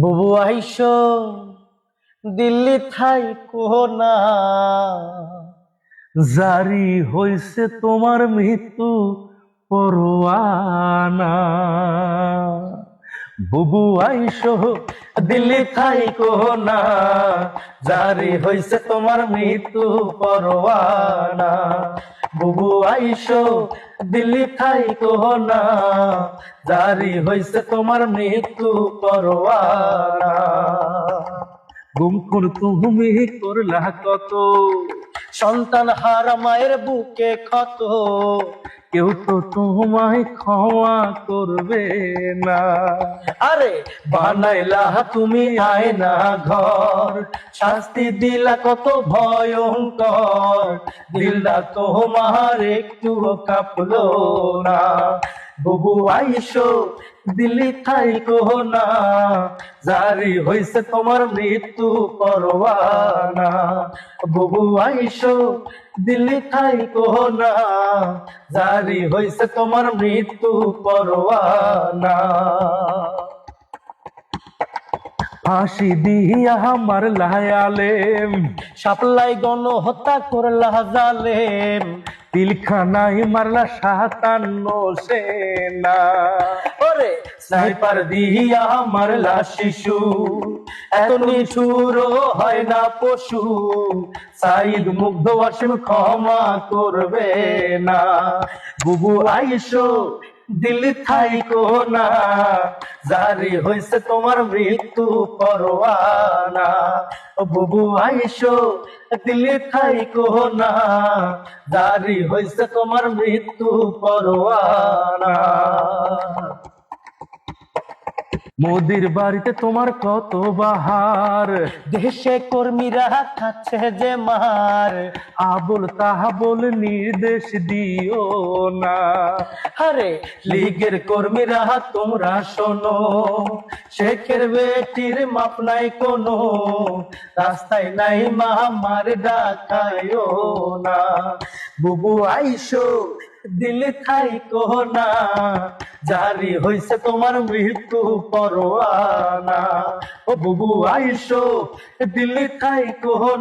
বুবু আইস, দিল্লি থাই না। জারি হইছে তোমার মৃত্যু পরোয়ানা। বুবু আইস, দিল্লি থাই না। জারি হইছে তোমার মৃত্যু পরোয়ানা। বুবু আইস দিল্লি থাই না, জারি হইছে তোমার মৃত্যু পরোয়ানা। গুম খুন তুমি করলা কত, সন্তান হার মায়ের বুকে ক্ষত কেউ তো তোমায় ক্ষমা করবে না। আরে বানাইলা তুমি আয়না ঘর। শাস্তি দিলা কত ভয়ঙ্কর। দিলটা তোমার একটু কাঁপলো না। বুবু আইসো, দিল্লি থাই না, জারি হইছে তোমার মৃত্যু পরওয়ানা বুবু আইসো, দিল্লি থাই না, জারি হইছে তোমার মৃত্যু পরোয়ানা। ফাঁসি দিয়া আমার লায়ালেম। সাপলাই গণ হত্যা করলা জালেম। পিলখানায় মারলা সাতান্ন সেনা। ওরে স্নাইপার দিয়া মারলা শিশু। এত নিঠুর হয় না পশু। সাইদ মুগ্ধ অসীম ক্ষমা করবে না। বুবু আইসো দিল্লি থাইকো না, জারি হইছে তোমার মৃত্যু পরোয়ানা। বুবু আইসো দিল্লি থাইকো না, জারি হইছে তোমার মৃত্যু পরোয়ানা। মোদির বাড়িতে তোমার কত বাহার? দেশে কর্মীরা খাচ্ছে যে মার। আবুল তাহাবুল নির্দেশ দিও না। আরে লীগের কর্মীরা তোমরা শোনো শেখের বেটির মাপ নাই কোনো রাস্তায় নাই মামার ডাকায়ও না। বুবু আইসো দিলে খাই না জারি হইছে তোমার মৃত্যু পরোয়ানা। ও বুবু, আইসো দিল্লি খাই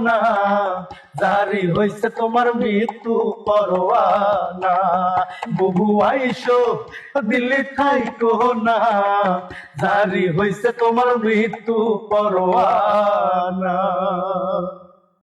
না। জারি হইছে তোমার মৃত্যু পরোয়ানা। বুবু, আইসো দিল্লি খাই না। জারি হইছে তোমার মৃত্যু পরোয়ানা।